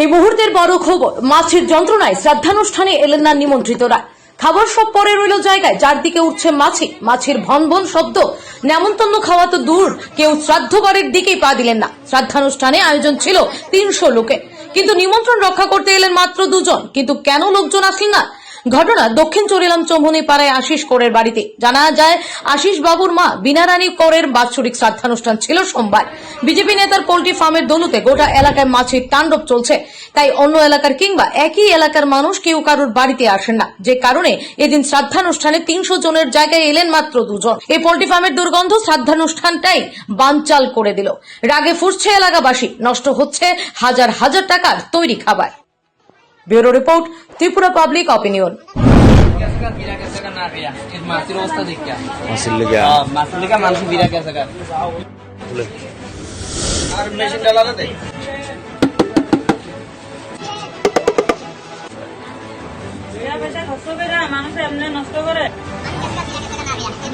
এই মুহূর্তের বড় খবর মাছের যন্ত্রণায় শ্রাদ্ধানুষ্ঠানে এলেন না নিমন্ত্রিতরা। খাবার সব পরে রইল জায়গায় চারদিকে উঠছে মাছি। মাছের ভন ভন শব্দ নেমন্তন্ন খাওয়া তো দূর। কেউ শ্রাদ্ধবাড়ির দিকেই পা দিলেন না। শ্রাদ্ধানুষ্ঠানে আয়োজন ছিল তিনশো লোকে। কিন্তু নিমন্ত্রণ রক্ষা করতে এলেন মাত্র দুজন। কিন্তু কেন লোকজন আসলেন না? ঘটনা দক্ষিণ চরিলাম চৌমনি পাড়ায় আশিস করের বাড়িতে। জানা যায়, আশিস বাবুর মা বিনারানী করের বাৎসরিক শ্রাদ্ধানুষ্ঠান ছিল সোমবার। বিজেপি নেতার পোল্ট্রি ফার্মের দলুতে গোটা এলাকায় মাছের তাণ্ডব চলছে। তাই অন্য এলাকার কিংবা একই এলাকার মানুষ কেউ কারোর বাড়িতে আসেন না। যে কারণে এদিন শ্রাদ্ধানুষ্ঠানে তিনশো জনের জায়গায় এলেন মাত্র দুজন। এই পোল্ট্রি ফার্মের দুর্গন্ধ শ্রাদ্ধানুষ্ঠানটাই বানচাল করে দিল। রাগে ফুসছে এলাকাবাসী। নষ্ট হচ্ছে হাজার হাজার টাকার তৈরি খাবার। Bureau report Tripura public opinion. মানুষ আর মেশিন ডালারে এমনি নষ্ট করে। মানুষ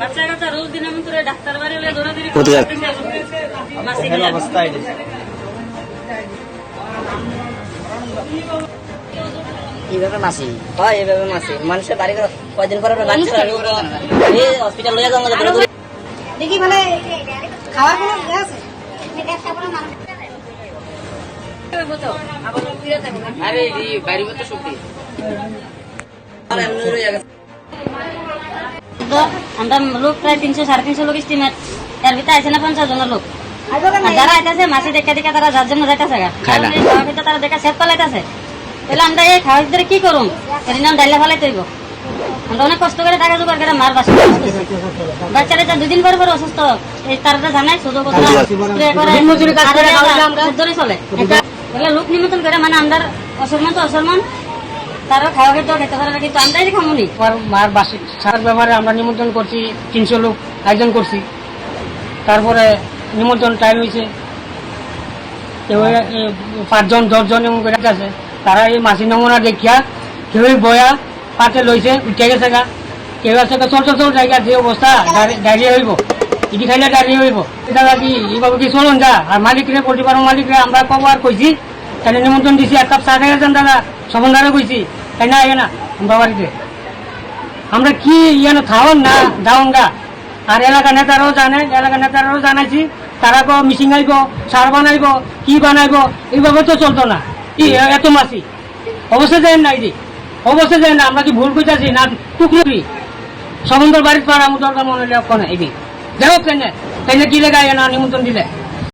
বাচ্চা কাচ্চা রোজ দিন এমন করে ডাক্তার বাড়ি হলে দৌড়াদৌড়ি কোথায়? মাসে অবস্থা হয়েছে এইভাবে মাসি। হয় এভাবে মাসে। মানুষের বাড়ি কয়দিন পরে হসপিটাল লইয়া যাওয়া দেখি মানে খাওয়ার কোনো ইয়ে আছে? আরে বাড়ি শক্তি। তো আমরা লোক প্রায় তিনশো সাড়ে তিনশো লোক স্টিমেট এর ভিতরে আছে না পঞ্চাশ জনের লোক। যারা আইতাছে মাছি দেখে দেখে তারা যার জন্য যাইতেছে খাওয়া তারা দেখে সেট পালাইতেছে। তাহলে আমরা এই ভিতরে কি করুম এর ডাইলে ফেলাই তৈব আমরা অনেক কষ্ট করে টাকা জোগাড় করে মার বাসা বাচ্চারা যা দুদিন পরে পরে অসুস্থ। এই তারা তো জানাই শুধু কথা চলে। তাহলে লোক নিমন্ত্রণ করে মানে আমরা অসলমান তো অসলমান তারা খাওয়া খেতে খেতে পারে না, কিন্তু আমরাই খামুনি আমার মার বাসিক সার ব্যাপারে আমরা নিমন্ত্রণ করছি, তিনশো লোক আয়োজন করছি। তারপরে নিমন্ত্রণ টাইম হয়েছে। পাঁচজন, দশজন এমন আছে। তারা এই মাসি নমুনা দেখিয়া কেউ বয়া পাতে লইছে, উঠে গেছে গা। কেউ আছে চল চল চল জায়গা যে অবস্থা ডায়রিয়া হইব। ইটি খাইলে ডায়রিয়া হইব দাদা কি, এইভাবে কি চলুন যা আর মালিকরে পোল্ট্রি ফার্ম মালিকরে আমরা কব আর কইছি। তাহলে নিমন্ত্রণ দিছি, এক কাপ চা খাই যান দাদা সবন্ধারে কইছি, তাই না আগে না আমরা কি ইয়ানো খাওয়ান না দাওন গা আর এলাকা নেতারাও জানে এলাকা নেতারাও জানাইছি, তারা কো মিশিং আইব, সার বানাইব, কি বানাইব, এইভাবে তো চলতো না। কি এত মাসি। অবশ্যই যায় না এই অবশ্যই যায় না, আমরা কি ভুল কইতাছি না টুকরি সমুদ্র বাড়ির পাড়া আমার দরকার মনে হলে এই যাই হোক কেন কেন কি লেগে না, নিমন্ত্রণ দিলে?